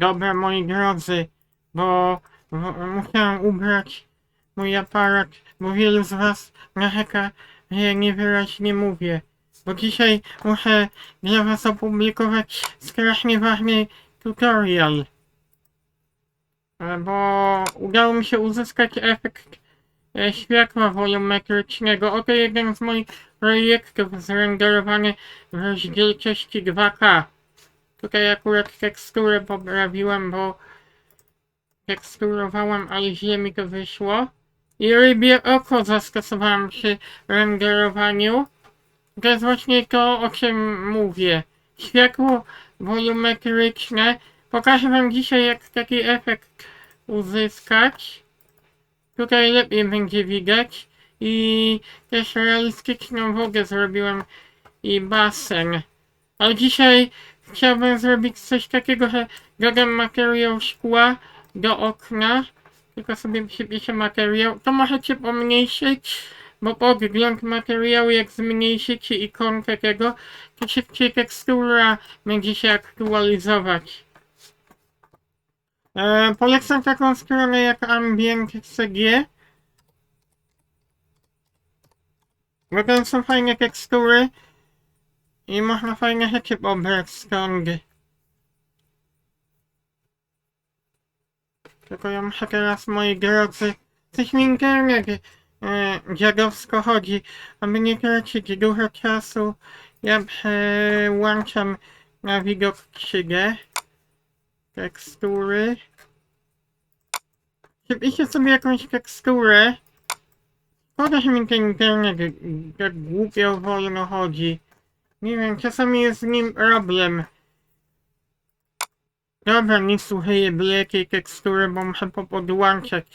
Dobra, moi drodzy, bo, bo musiałem ubrać mój aparat, bo wielu z was narzeka, że niewyraźnie mówię. Bo dzisiaj muszę dla was opublikować strasznie ważny tutorial. E, Bo udało mi się uzyskać efekt e, światła wolumetrycznego. Oto jeden z moich projektów zrenderowany w rozdzielczości 2K. Tutaj akurat teksturę poprawiłem, bo teksturowałem, ale źle mi to wyszło. I rybie oko zastosowałem przy renderowaniu. To jest właśnie to, o czym mówię. Światło wolumetryczne. Pokażę wam dzisiaj, jak taki efekt uzyskać. Tutaj lepiej będzie widać. I też realistyczną wodę zrobiłem i basen. Ale dzisiaj chciałbym zrobić coś takiego, że dodam materiał szkła do okna. Tylko sobie przypiszę materiał. To możecie pomniejszyć, bo podgląd materiału jak zmniejszycie ikonkę tego, to szybciej tekstura będzie się aktualizować. E, polecam taką stronę jak Ambient CG. Bo tam są fajne tekstury i można fajne rzeczy pobrać stąd. Tylko ja muszę teraz, moi drodzy, coś mi internet e, dziadowsko chodzi, aby nie tracić dużo czasu. Ja przełączam na widok 3D. Tekstury. Przypiszę sobie jakąś teksturę. Szkoda, że mi ten internet tak głupio wolno chodzi. Nie wiem, czasami jest z nim problem. Dobra, nie słuchaj byle jakiej tekstury, bo muszę popodłączać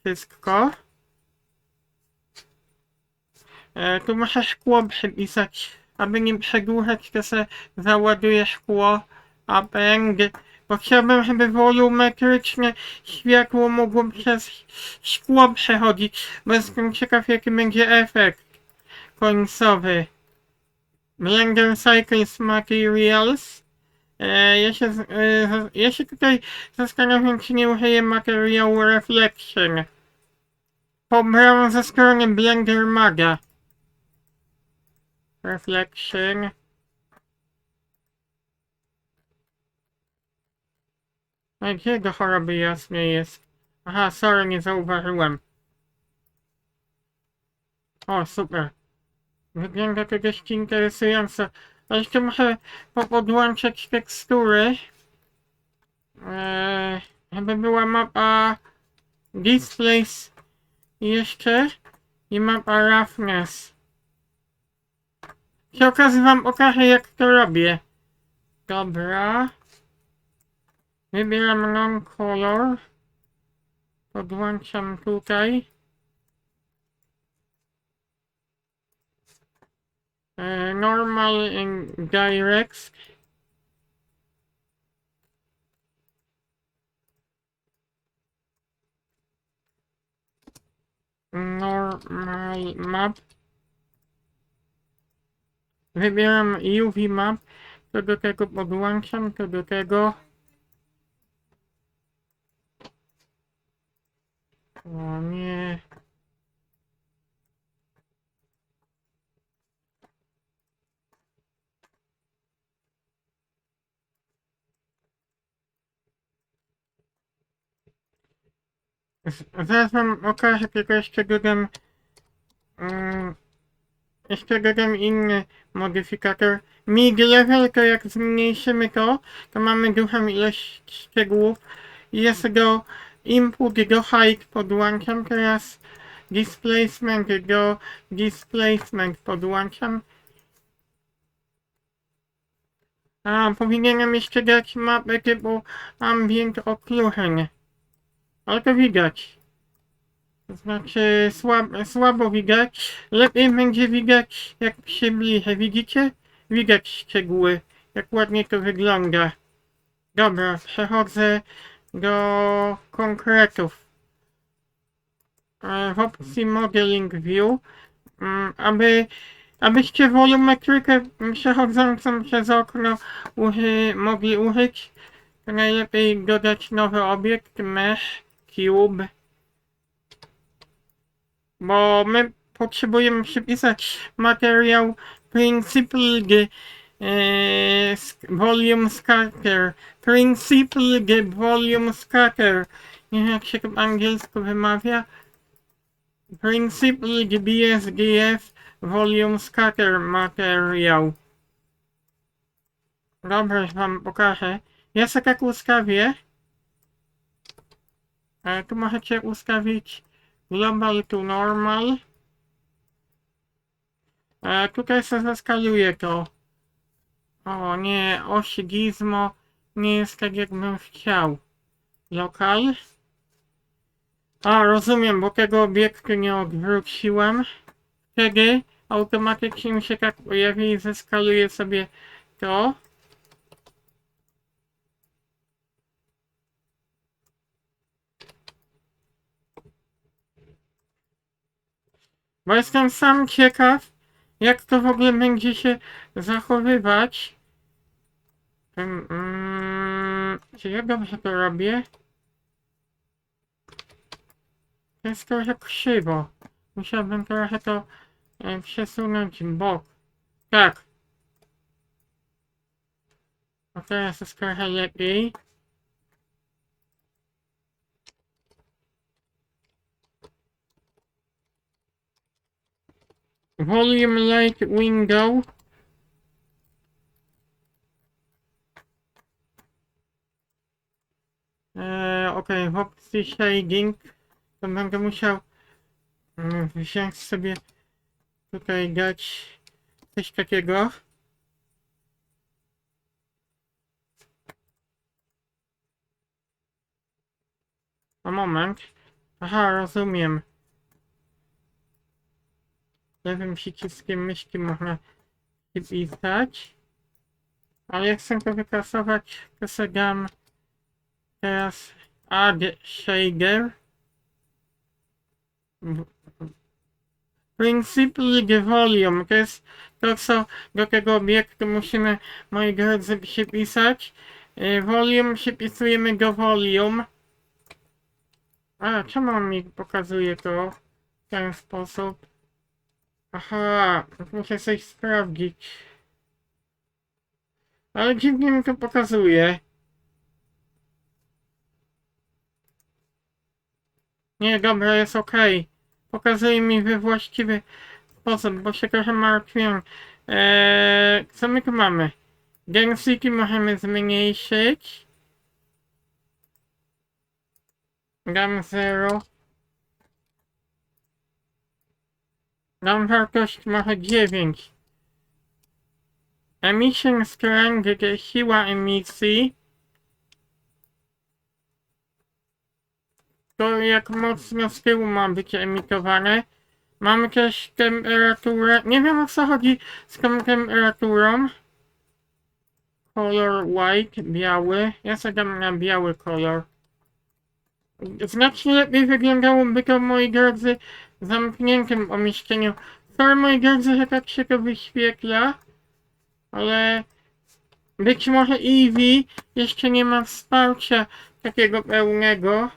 wszystko. E, tu muszę szkło przypisać. Aby nie przedłużać, to se załaduję szkło. A będę... Bo chciałbym, żeby wolumetryczne światło mogło przez szkło przechodzić. Bo jestem ciekaw, jaki będzie efekt końcowy. Blender Cycles Materials. Ja, się, e, ja się tutaj zastanawiam, czy nie użyję materiału Reflection. Pobrałem ze strony Blender Maga. Reflection. A gdzie do choroby jasnej jest? Aha, sorry, nie zauważyłem. O, super. Wygląda to dość interesująco. A jeszcze muszę popodłączać tekstury. Eee, żeby była mapa Displays jeszcze i mapa Roughness. Przy okazji wam pokażę jak to robię. Dobra. Wybieram non-color. Podłączam tutaj. E, normal and direct. Normal map. Wybieram UV map. To do tego podłączam, to do tego. O nie. Z- Zaraz wam okażę, tylko jeszcze dodam... Mm, jeszcze dodam inny modyfikator. Mid level to jak zmniejszymy to, to mamy dużą ilość szczegółów. Jest do input do height podłączam teraz. Displacement do displacement podłączam. A, powinienem jeszcze dać mapę typu ambient occlusion. Ale to widać. To znaczy słab, słabo widać. Lepiej będzie widać jak przybliżę. Widzicie? Widać szczegóły. Jak ładnie to wygląda. Dobra, przechodzę do konkretów. E, W opcji Modeling View, mm, aby, abyście wolumetrykę przechodzącą przez okno uży, mogli użyć, to najlepiej dodać nowy obiekt, mesh, cube. Bo my potrzebujemy przypisać materiał Principled e, sk- Volume Scatter. Principled Volume Scatter. Nie wiem jak się to po angielsku wymawia. Principled BSDF Volume Scatter materiał. Dobra, już wam pokażę. Sobie tak ustawię. E, tu możecie ustawić Global to Normal. E, tutaj sobie zaskaluję to. O nie, oś gizmo nie jest tak jakbym chciał. Lokal. A, rozumiem, bo tego obiektu nie odwróciłem. Wtedy automatycznie mi się tak pojawi i zeskaluję sobie to. Bo jestem sam ciekaw, jak to w ogóle będzie się zachowywać. Um, czy ja dobrze to robię? To jest trochę krzywo. Musiałbym trochę to e, przesunąć w bok. Tak. A teraz jest trochę lepiej. Volume light window. Eee, okej, w opcji shading to będę musiał mm, wziąć sobie tutaj dać coś takiego. A moment. Aha, rozumiem. Lewym przyciskiem myszki można wpisać. Ale jak chcę to wykasować, to sobie dam teraz add shader. Principally volume, to jest to, co do tego obiektu musimy, moi drodzy, przypisać. Y, Volume przypisujemy do volume. A, czemu on mi pokazuje to w ten sposób? Aha, muszę coś sprawdzić. Ale dziwnie mi to pokazuje. Nie, dobra, jest ok. Pokazuje mi we właściwy sposób, bo się trochę martwiłem. Eee, co my tu mamy? Density możemy zmniejszyć. Dam 0. Dam wartość może 9. Emission strength to siła emisji. To jak mocno z tyłu ma być emitowane. Mamy też temperaturę. Nie wiem o co chodzi z tą temperaturą. Kolor white, biały. Ja sobie dam na biały kolor. Znacznie lepiej wyglądałoby to, moi drodzy, zamkniętym pomieszczeniu. Sorry, moi drodzy, że tak się to wyświetla, ale być może Eevee jeszcze nie ma wsparcia takiego pełnego,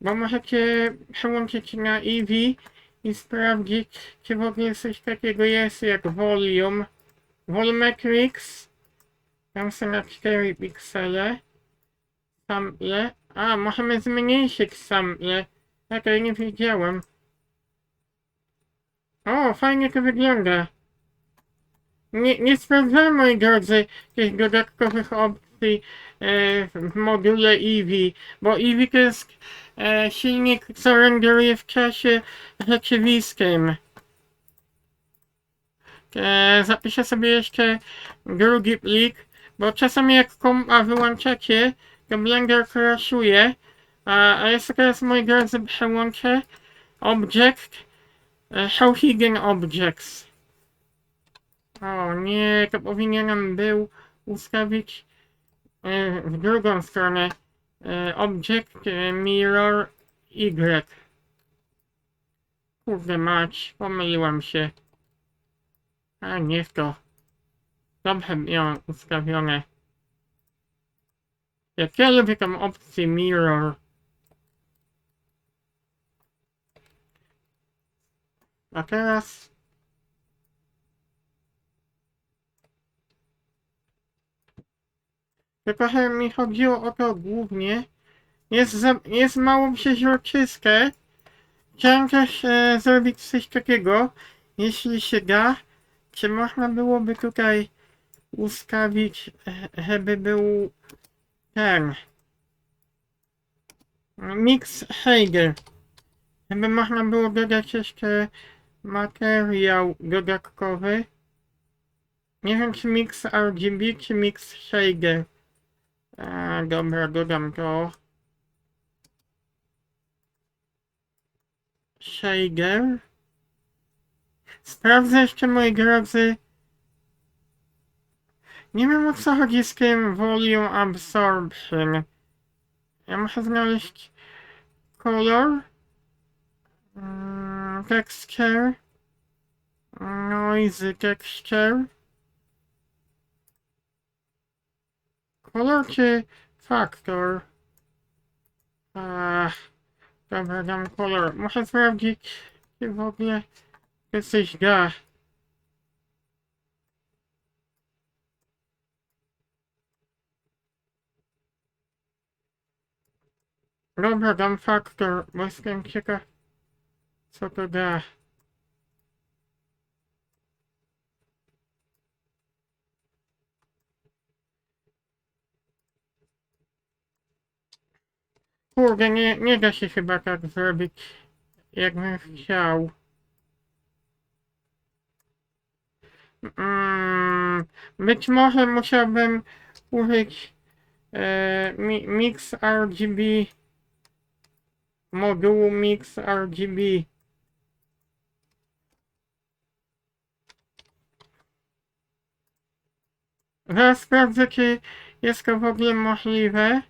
bo możecie przełączyć na Eevee i sprawdzić, czy w ogóle coś takiego jest jak Volume. Volumetrics. Tam są na 4 piksele. Sample. A, możemy zmniejszyć sample. Ja tego nie wiedziałem. O, fajnie to wygląda. Nie, nie sprawdzałem, moi drodzy, jakichś dodatkowych opcji e, w module Eevee, bo Eevee to jest e, silnik, co renderuje w czasie rzeczywistym. E, zapiszę sobie jeszcze drugi plik, bo czasami jak kompa wyłączacie, to Blender crashuje, a, a ja sobie teraz, moi drodzy, przełączę Object, e, How Hidden Objects. O nie, to powinienem był ustawić e, w drugą stronę e, Object Mirror Y. Kurde mać, pomyliłam się. A niech to. Dobrze miałem ustawione. Jak ja lubię tą opcję mirror. A teraz... Że mi chodziło o to głównie. Jest, za, jest mało przeźroczyste. Chciałem też e, zrobić coś takiego, jeśli się da. Czy można byłoby tutaj ustawić, e, żeby był ten mix Hegel. Żeby można było dodać jeszcze materiał dodatkowy. Nie wiem czy mix RGB czy mix Hegel. E, dobra, dodam to. Shader. Sprawdzę jeszcze moi drodzy. Nie wiem o co chodzi z tym volume absorption. Ja muszę znaleźć kolor. Mm, texture. Noise texture. Kolor czy faktor? Ach, dobra, dam kolor. Muszę sprawdzić, czy w ogóle to coś. Dobra, dam faktor, bo jestem ciekaw, co to da. Kurde, nie, nie da się chyba tak zrobić, jakbym chciał. Mm, być może musiałbym użyć e, mi, Mix RGB modułu Mix RGB. Zaraz sprawdzę, czy jest to w ogóle możliwe.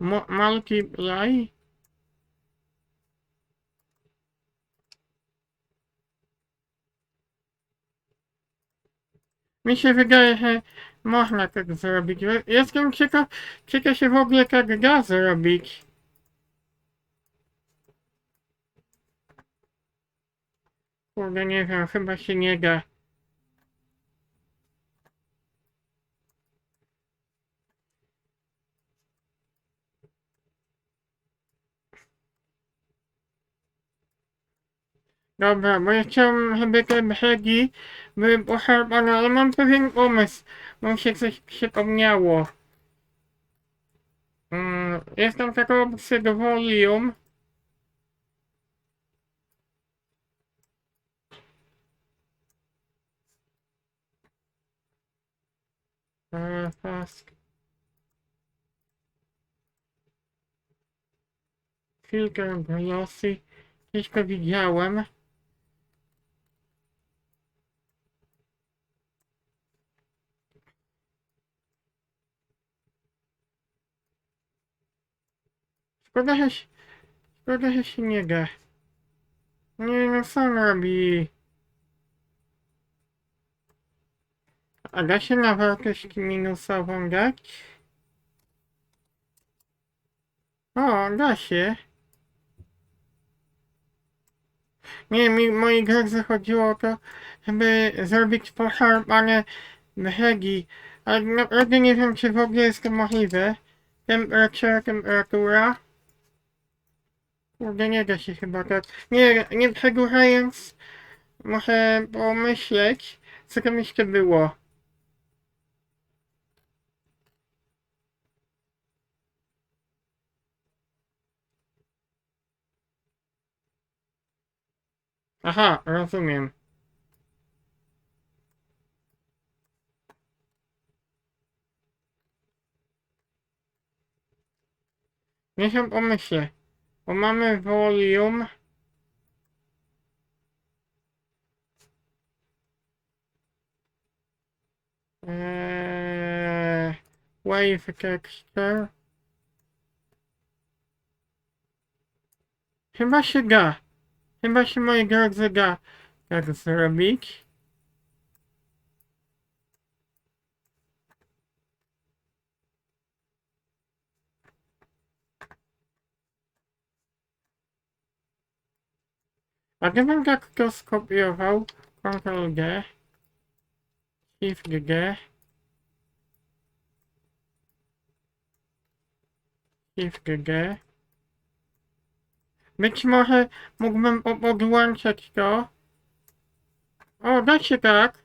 Mo multiply. Mi się wydaje, że można tak zrobić. Jestem ciekaw, czy to się w ogóle tak da zrobić. Kurde, nie wiem, chyba się nie da. Dobra, bo ja chciałem, żeby te brzegi były poszarpane, ale mam pewien pomysł, bo mi się coś przypomniało. Mm, jest tam taka opcja do volume. E, task. Filter glossy. Gdzieś go widziałem. Szkoda, że się, szkoda, że się nie da. Nie no, co on robi? A da się na wartość minusową dać? O, da się. Nie, mi mojej drodze chodziło o to, żeby zrobić poszarpane brzegi. Ale naprawdę nie wiem, czy w ogóle jest to możliwe. Temperatura, temperatura. Kurde, nie da się chyba tak. Nie, nie przedłużając, muszę pomyśleć, co tam jeszcze było. Aha, rozumiem. Niech się pomyślę, bo mamy volume. Eee, wave texture. Chyba się da. Chyba się moi drodzy da tak zrobić. A gdybym tak to skopiował, Ctrl G, Shift G, Shift G, być może mógłbym podłączać to. O, da się tak.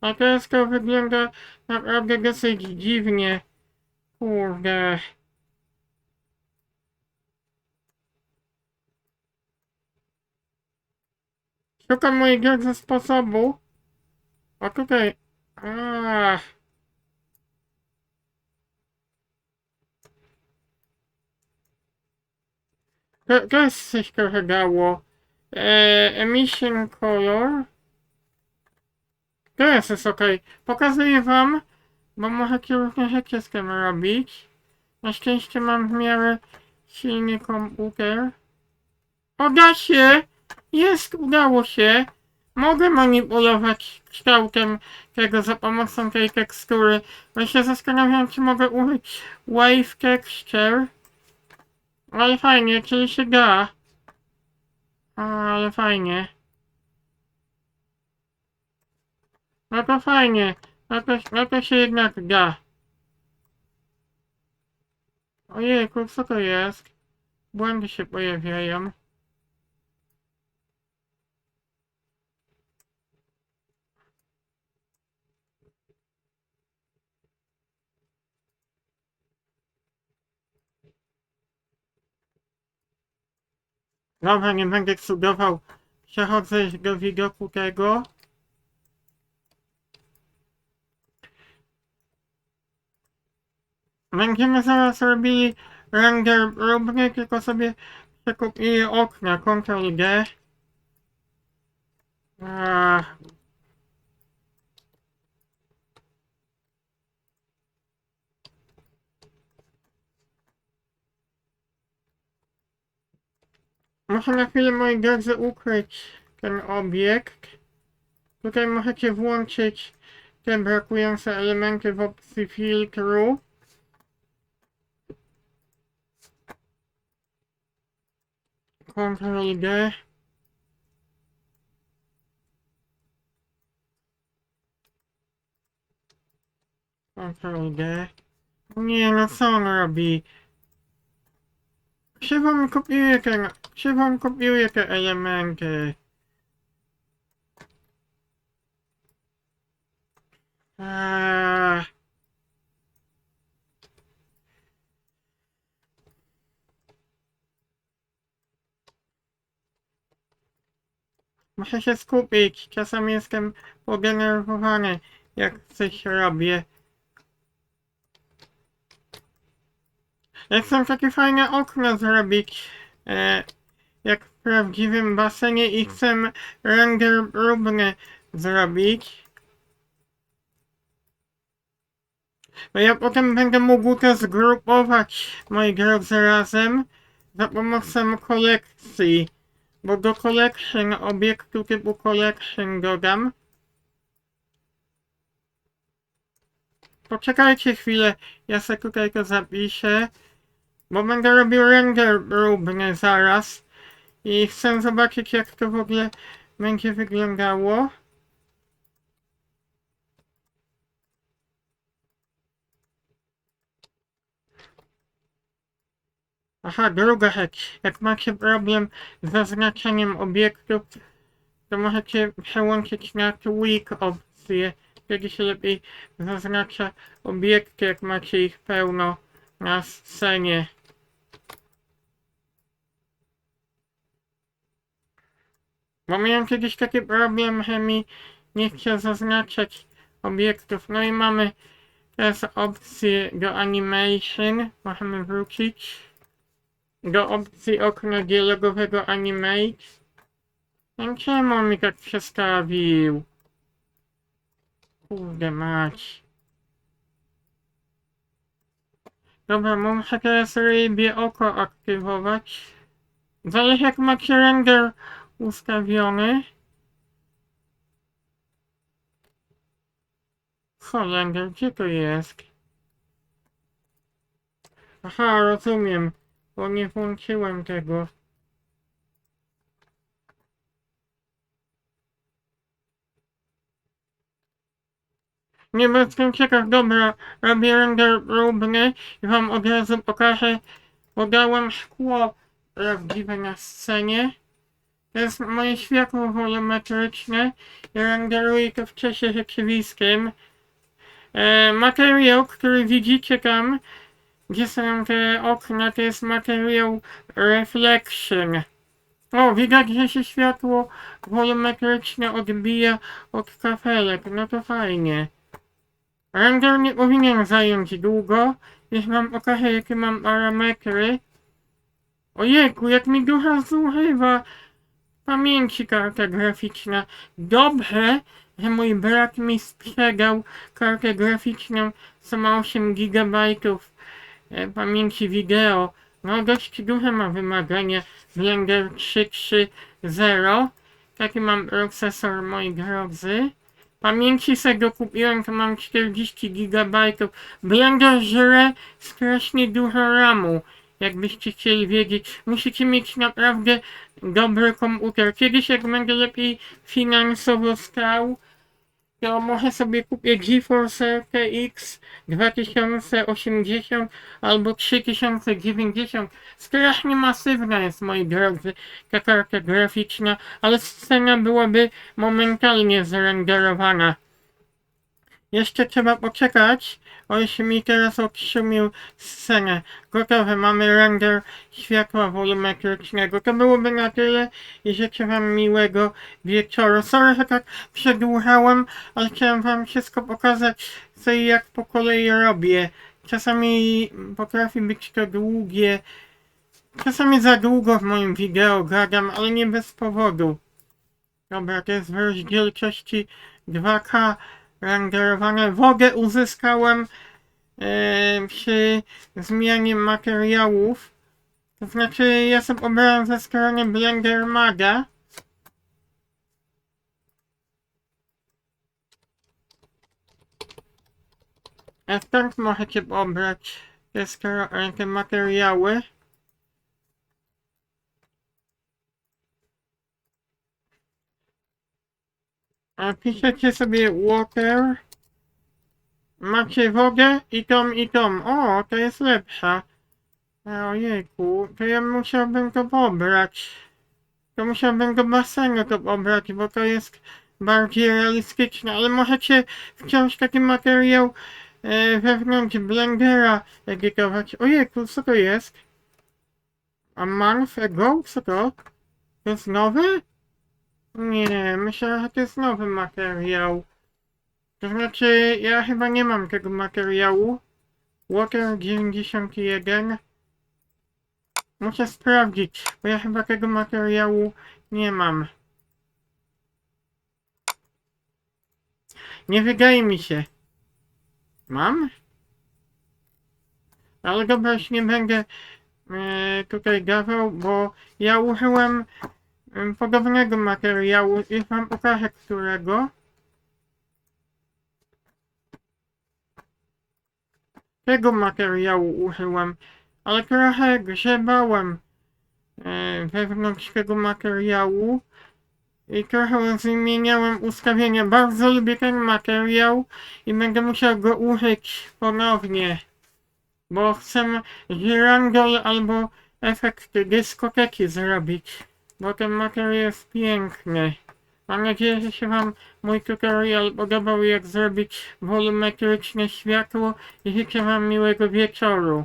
A teraz to wygląda naprawdę dosyć dziwnie. Kurde. Szukam mojego sposobu. O tutaj. A. To, to jest coś trochę dało. E, emission color. Teraz jest ok. Pokazuję wam, bo możecie różne rzeczy z tym robić. Na szczęście mam w miarę silny komputer. O, da się! Jest, udało się. Mogę manipulować kształtem tego za pomocą tej tekstury. Się zastanawiam, czy mogę użyć Wave Texture. Ale fajnie, czyli się da. Ale fajnie. No to fajnie. No to, no to się jednak da. Ojejku, co to jest? Błędy się pojawiają. Dobra, nie będę cudował. Przechodzę do widoku tego. Będziemy zaraz robili render próbny, tylko sobie przekupię okna, Ctrl D. Ach. Muszę na chwilę, moi drodzy, ukryć ten obiekt. Tutaj możecie włączyć te brakujące elementy w opcji filtru. Ctrl D. Ctrl D. Nie no, co on robi? Krzywo mi kopiuje ten... Krzywo mi kopiuje te elementy. Eee. Muszę się skupić. Czasami jestem podenerwowany, jak coś robię. Ja chcę takie fajne okno zrobić, e, jak w prawdziwym basenie i chcę render próbny zrobić. Bo ja potem będę mógł to zgrupować, moi drodzy, razem za pomocą kolekcji. Bo do collection, obiektu typu collection dodam. Poczekajcie chwilę, ja sobie tutaj to zapiszę. Bo będę robił render próbny zaraz. I chcę zobaczyć jak to w ogóle będzie wyglądało. Aha, druga rzecz. Jak macie problem z zaznaczeniem obiektów, to możecie przełączyć na tweak opcję. Wtedy się lepiej zaznacza obiekty, jak macie ich pełno na scenie. Bo miałem kiedyś taki problem, że mi nie chce zaznaczać obiektów. No i mamy teraz opcję do animation. Możemy wrócić do opcji okna dialogowego animate. No czemu on mi tak przestawił? Kurde mać. Dobra, muszę teraz rybie oko aktywować. Zależy jak macie render ustawiony. Holender, gdzie to jest? Aha, rozumiem, bo nie włączyłem tego. Nie jestem ciekaw, dobra, robię próbny i wam od razu pokażę. Podałem szkło prawdziwe na scenie. To jest moje światło wolumetryczne i renderuję to w czasie rzeczywistym. E, materiał, który widzicie tam, gdzie są te okna, to jest materiał reflection. O, widać, że się światło wolumetryczne odbija od kafelek, no to fajnie. Render nie powinien zająć długo, już wam pokażę jakie mam parametry. Ojejku, jak mi dużo zużywa pamięci karta graficzna. Dobrze, że mój brat mi sprzedał kartę graficzną, co ma 8 GB e, pamięci wideo. No dość duże ma wymagania Blender 3.3.0. Taki mam procesor, moi drodzy. Pamięci sobie dokupiłem, to mam 40 GB. Blender żre strasznie dużo RAMu. Jakbyście chcieli wiedzieć, musicie mieć naprawdę dobry komputer. Kiedyś jak będę lepiej finansowo stał, to może sobie kupię GeForce RTX 2080 albo 3090. Strasznie masywna jest, moi drodzy, ta karta graficzna, ale scena byłaby momentalnie zrenderowana. Jeszcze trzeba poczekać, o się mi teraz odszumił scenę. Gotowe, mamy render światła wolumetrycznego. To byłoby na tyle i życzę wam miłego wieczoru. Sorry, że tak przedłużałem, ale chciałem wam wszystko pokazać, co i jak po kolei robię. Czasami potrafi być to długie, czasami za długo w moim wideo gadam, ale nie bez powodu. Dobra, to jest w rozdzielczości 2K renderowane. Wodę uzyskałem e, przy zmianie materiałów. To znaczy, ja sobie obrałem ze strony Blender Maga. A stąd możecie pobrać te, te materiały. A piszecie sobie water. Macie wodę i tą i tą. O, to jest lepsza. E, Ojejku, to ja musiałbym to pobrać. To musiałbym do basenu to pobrać, bo to jest bardziej realistyczne, ale możecie wciąż taki materiał e, wewnątrz Blendera edytować. Ojejku, co to jest? A month ago? Co to? To jest nowe? Nie, myślę, że to jest nowy materiał. To znaczy, ja chyba nie mam tego materiału. Water 91. Muszę sprawdzić, bo ja chyba tego materiału nie mam. Nie wydaje mi się. Mam? Ale dobra, już nie będę e, tutaj dawał, bo ja użyłem em, podobnego materiału i wam pokażę którego. Tego materiału użyłem, ale trochę grzebałem e, wewnątrz tego materiału i trochę zmieniałem ustawienia. Bardzo lubię ten materiał i będę musiał go użyć ponownie, bo chcę żyrandol albo efekt dyskoteki zrobić bo ten materiał jest piękny. Mam nadzieję, że się Wam mój tutorial podobał, jak zrobić wolumetryczne światło i życzę Wam miłego wieczoru.